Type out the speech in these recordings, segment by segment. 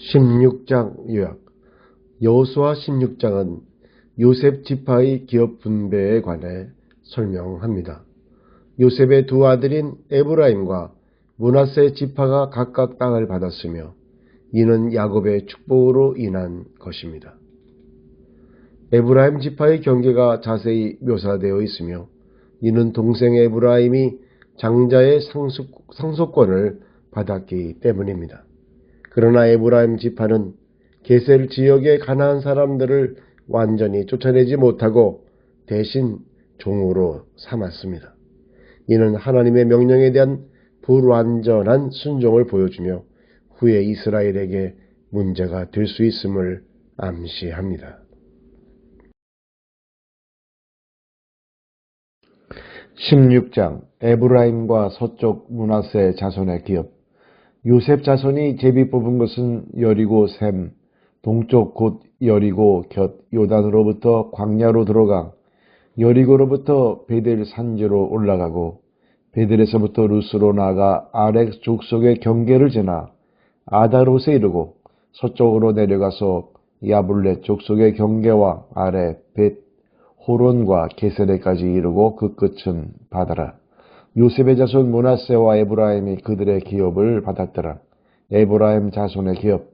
16장 요약 여호수아 16장은 요셉 지파의 기업 분배에 관해 설명합니다. 요셉의 두 아들인 에브라임과 문하세 지파가 각각 땅을 받았으며 이는 야곱의 축복으로 인한 것입니다. 에브라임 지파의 경계가 자세히 묘사되어 있으며 이는 동생 에브라임이 장자의 상속권을 받았기 때문입니다. 그러나 에브라임 지파는 게셀 지역의 가난한 사람들을 완전히 쫓아내지 못하고 대신 종으로 삼았습니다. 이는 하나님의 명령에 대한 불완전한 순종을 보여주며 후에 이스라엘에게 문제가 될 수 있음을 암시합니다. 16장 에브라임과 서쪽 문하세 자손의 기업 요셉 자손이 제비 뽑은 것은 여리고 샘, 동쪽 곧 여리고 곁 요단으로부터 광야로 들어가 여리고로부터 베델 산지로 올라가고 베델에서부터 루스로 나가 아렉 족속의 경계를 지나 아다롯에 이르고 서쪽으로 내려가서 야블렛 족속의 경계와 아래 벳 호론과 게세레까지 이르고 그 끝은 바다라. 요셉의 자손 모나세와 에브라임이 그들의 기업을 받았더라. 에브라임 자손의 기업.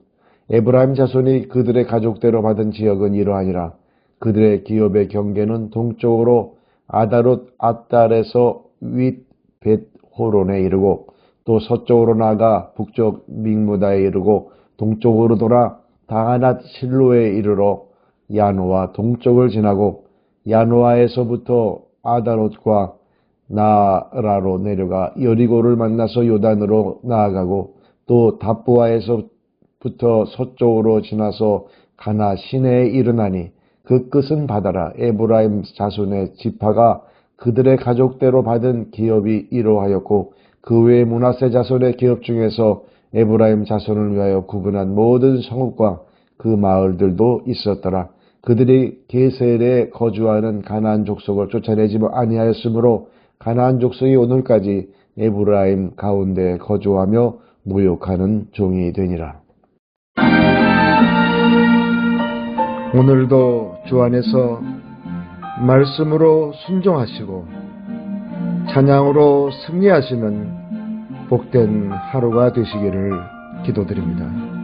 에브라임 자손이 그들의 가족대로 받은 지역은 이러하니라. 그들의 기업의 경계는 동쪽으로 아다롯 아달에서 윗벳 호론에 이르고 또 서쪽으로 나가 북쪽 믹무다에 이르고 동쪽으로 돌아 다하낫 실로에 이르러 야노와 동쪽을 지나고 야노아에서부터 아다롯과 나라로 내려가 여리고를 만나서 요단으로 나아가고 또 답부아에서부터 서쪽으로 지나서 가나 시내에 이르나니 그 끝은 바다라 에브라임 자손의 지파가 그들의 가족대로 받은 기업이 이러하였고 그외 문하세 자손의 기업 중에서 에브라임 자손을 위하여 구분한 모든 성읍과 그 마을들도 있었더라. 그들이 게셀에 거주하는 가나안 족속을 쫓아내지 아니하였으므로 가나안 족속이 오늘까지 에브라임 가운데 거주하며 무욕하는 종이 되니라. 오늘도 주 안에서 말씀으로 순종하시고 찬양으로 승리하시는 복된 하루가 되시기를 기도드립니다.